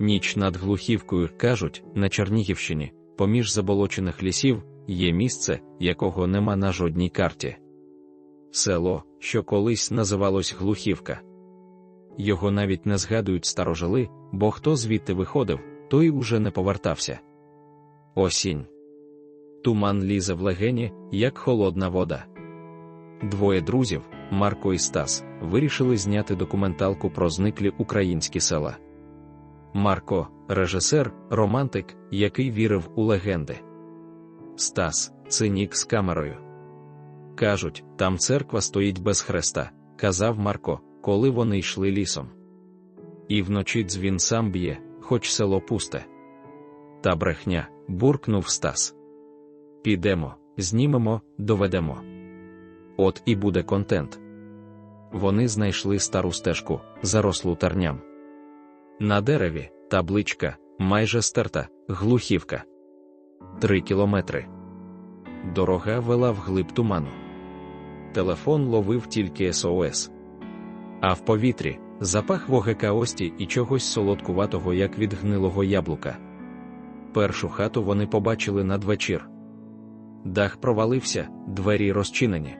Ніч над Глухівкою кажуть, на Чернігівщині, поміж заболочених лісів, є місце, якого нема на жодній карті. Село, що колись називалось Глухівка. Його навіть не згадують старожили, бо хто звідти виходив, той уже не повертався. Осінь. Туман лізе в легені, як холодна вода. Двоє друзів, Марко і Стас, вирішили зняти документалку про зниклі українські села. Марко режисер, романтик, який вірив у легенди. Стас цинік з камерою. Кажуть, там церква стоїть без хреста, казав Марко, коли вони йшли лісом. І вночі дзвін сам б'є, хоч село пусте. Та брехня, буркнув Стас. Підемо, знімемо, доведемо. От і буде контент. Вони знайшли стару стежку, зарослу терням. На дереві табличка, майже стерта, глухівка. Три кілометри. Дорога вела вглиб туману. Телефон ловив тільки СОС. А в повітрі запах вогекаості і чогось солодкуватого, як від гнилого яблука. Першу хату вони побачили надвечір. Дах провалився, двері розчинені.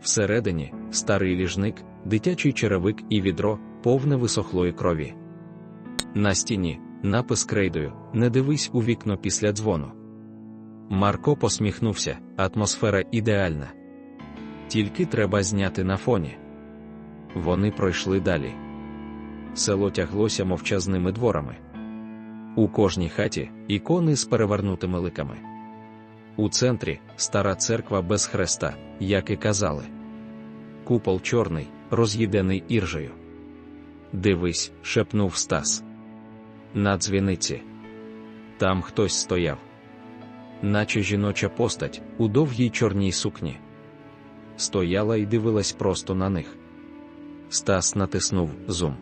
Всередині старий ліжник, дитячий черевик і відро, повне висохлої крові. На стіні напис крейдою Не дивись у вікно після дзвону. Марко посміхнувся, атмосфера ідеальна. Тільки треба зняти на фоні. Вони пройшли далі. Село тяглося мовчазними дворами. У кожній хаті ікони з перевернутими ликами. У центрі стара церква без хреста, як і казали. Купол чорний, роз'їдений іржею. Дивись, шепнув Стас. На дзвіниці. Там хтось стояв, наче жіноча постать у довгій чорній сукні. Стояла і дивилась просто на них. Стас натиснув зум.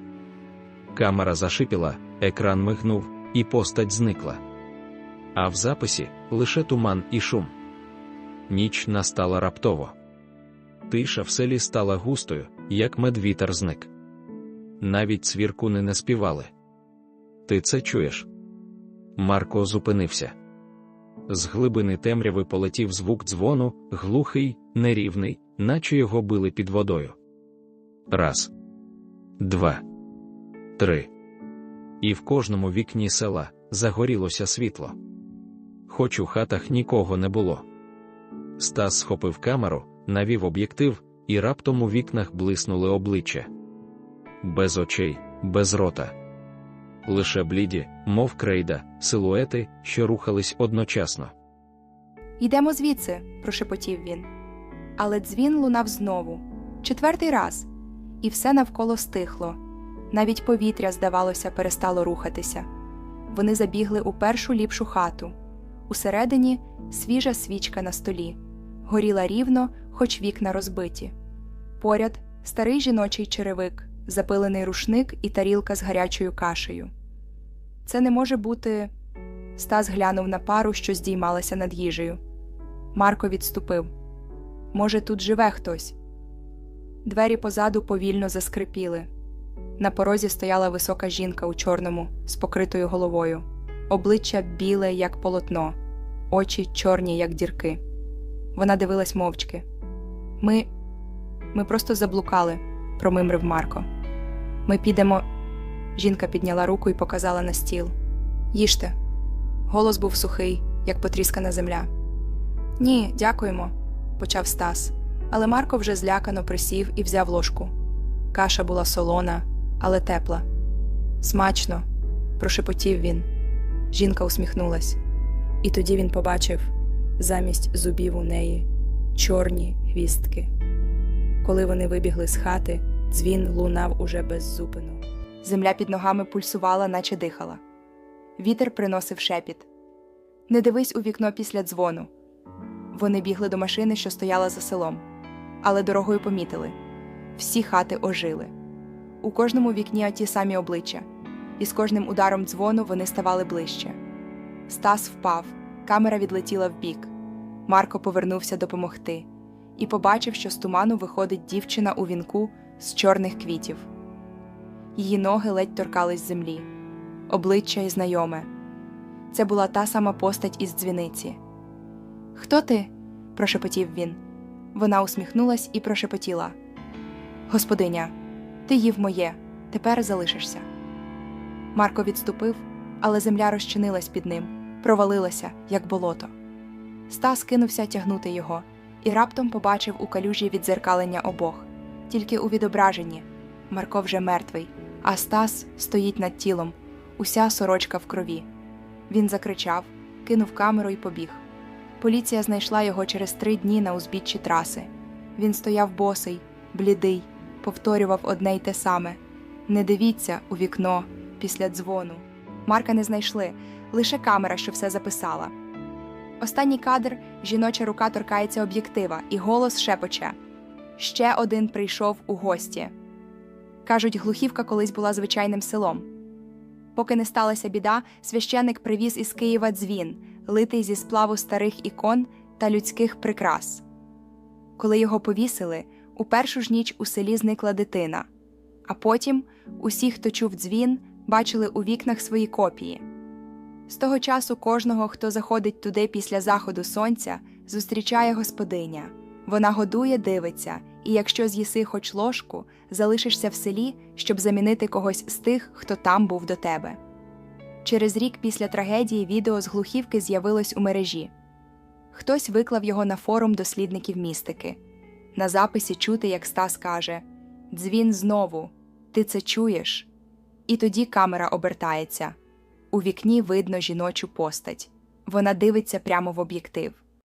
Камера зашипіла, екран мигнув, і постать зникла. А в записі лише туман і шум. Ніч настала раптово. Тиша в селі стала густою, як медвітер зник. Навіть цвіркуни не співали. Ти це чуєш? Марко зупинився. З глибини темряви полетів звук дзвону, глухий, нерівний, наче його били під водою. Раз, два, три. І в кожному вікні села загорілося світло. Хоч у хатах нікого не було. Стас схопив камеру, навів об'єктив, і раптом у вікнах блиснули обличчя. Без очей, без рота. Лише бліді, мов крейда, силуети, що рухались одночасно. Йдемо звідси, прошепотів він. Але дзвін лунав знову, четвертий раз, і все навколо стихло. Навіть повітря, здавалося, перестало рухатися. Вони забігли у першу ліпшу хату. Усередині свіжа свічка на столі, горіла рівно, хоч вікна розбиті. Поряд старий жіночий черевик, запилений рушник і тарілка з гарячою кашею. Це не може бути. Стас глянув на пару, що здіймалася над їжею. Марко відступив. Може, тут живе хтось. Двері позаду повільно заскрипіли. На порозі стояла висока жінка у чорному, з покритою головою, обличчя біле, як полотно, очі чорні, як дірки. Вона дивилась мовчки. Ми. Ми просто заблукали, промимрив Марко. Ми підемо. Жінка підняла руку і показала на стіл. Їжте. Голос був сухий, як потріскана земля. Ні, дякуємо, почав Стас, але Марко вже злякано присів і взяв ложку. Каша була солона, але тепла. Смачно, прошепотів він. Жінка усміхнулась. І тоді він побачив замість зубів у неї чорні гвістки. Коли вони вибігли з хати, дзвін лунав уже без зупину. Земля під ногами пульсувала, наче дихала. Вітер приносив шепіт. Не дивись у вікно після дзвону. Вони бігли до машини, що стояла за селом, але дорогою помітили всі хати ожили. У кожному вікні ті самі обличчя, і з кожним ударом дзвону вони ставали ближче. Стас впав, камера відлетіла вбік. Марко повернувся допомогти і побачив, що з туману виходить дівчина у вінку з чорних квітів. Її ноги ледь торкались землі. обличчя й знайоме. Це була та сама постать із дзвіниці. Хто ти? прошепотів він. Вона усміхнулась і прошепотіла. Господиня, ти їв моє, тепер залишишся. Марко відступив, але земля розчинилась під ним, провалилася, як болото. Стас кинувся тягнути його і раптом побачив у калюжі віддзеркалення обох, тільки у відображенні. Марко вже мертвий, а Стас стоїть над тілом, уся сорочка в крові. Він закричав, кинув камеру і побіг. Поліція знайшла його через три дні на узбіччі траси. Він стояв босий, блідий, повторював одне й те саме: Не дивіться у вікно після дзвону. Марка не знайшли, лише камера, що все записала. Останній кадр жіноча рука торкається об'єктива, і голос шепоче Ще один прийшов у гості. Кажуть, Глухівка колись була звичайним селом. Поки не сталася біда, священник привіз із Києва дзвін, литий зі сплаву старих ікон та людських прикрас. Коли його повісили, у першу ж ніч у селі зникла дитина, а потім усі, хто чув дзвін, бачили у вікнах свої копії. З того часу кожного, хто заходить туди після заходу сонця, зустрічає господиня. Вона годує, дивиться, і якщо з'їси хоч ложку, залишишся в селі, щоб замінити когось з тих, хто там був до тебе. Через рік після трагедії відео з глухівки з'явилось у мережі. Хтось виклав його на форум дослідників містики. На записі чути, як Стас каже: Дзвін знову, ти це чуєш? І тоді камера обертається. У вікні видно жіночу постать. Вона дивиться прямо в об'єктив.